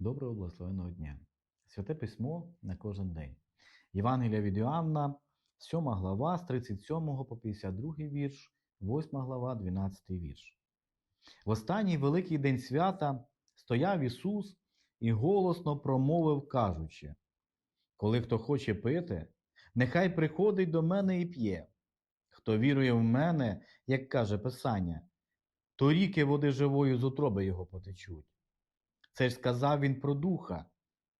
Доброго благословеного дня. Святе письмо на кожен день. Євангелія від Іоанна, 7 глава, з 37 по 52 вірш, 8 глава, 12 вірш. В останній великий день свята стояв Ісус і голосно промовив, кажучи: Коли хто хоче пити, нехай приходить до мене і п'є. Хто вірує в мене, як каже Писання, то ріки води живої з утроби його потечуть. Це ж сказав він про духа,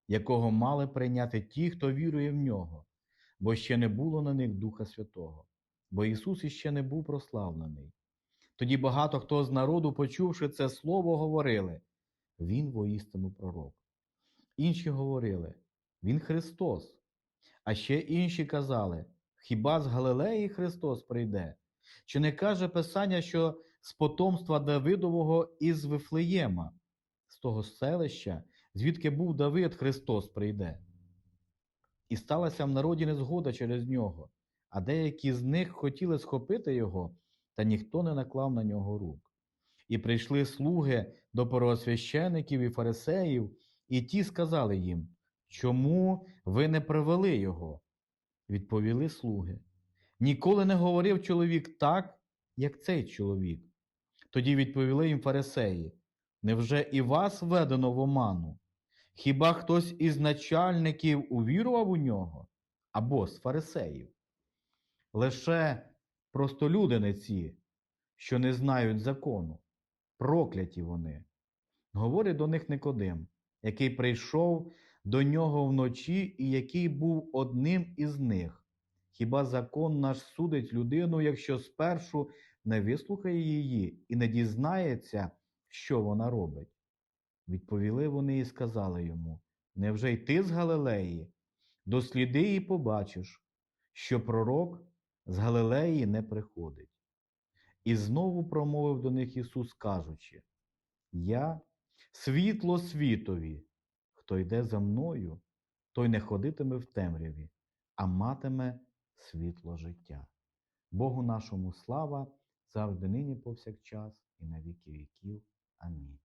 якого мали прийняти ті, хто вірує в нього, бо ще не було на них Духа Святого, бо Ісус іще не був прославлений. Тоді багато хто з народу, почувши це слово, говорили Він воістину пророк. Інші говорили Він Христос. А ще інші казали Хіба з Галилеї Христос прийде? Чи не каже Писання, що з потомства Давидового із Вифлеєма, з того селища, звідки був Давид, Христос прийде? І сталася в народі незгода через нього, а деякі з них хотіли схопити його, та ніхто не наклав на нього рук. І прийшли слуги до первосвящеників і фарисеїв, і ті сказали їм, чому ви не привели його? Відповіли слуги. Ніколи не говорив чоловік так, як цей чоловік. Тоді відповіли їм фарисеї: Невже і вас введено в оману? Хіба хтось із начальників увірував у нього або з фарисеїв? Лише простолюди не ці, що не знають закону, прокляті вони. Говорить до них Никодим, який прийшов до нього вночі і який був одним із них. Хіба закон наш судить людину, якщо спершу не вислухає її і не дізнається, що вона робить? Відповіли вони і сказали йому: Невже й ти з Галилеї? Досліди і побачиш, що пророк з Галилеї не приходить. І знову промовив до них Ісус, кажучи: Я світло світові, хто йде за мною, той не ходитиме в темряві, а матиме світло життя. Богу нашому слава завжди нині повсякчас і на віки віків. Амінь.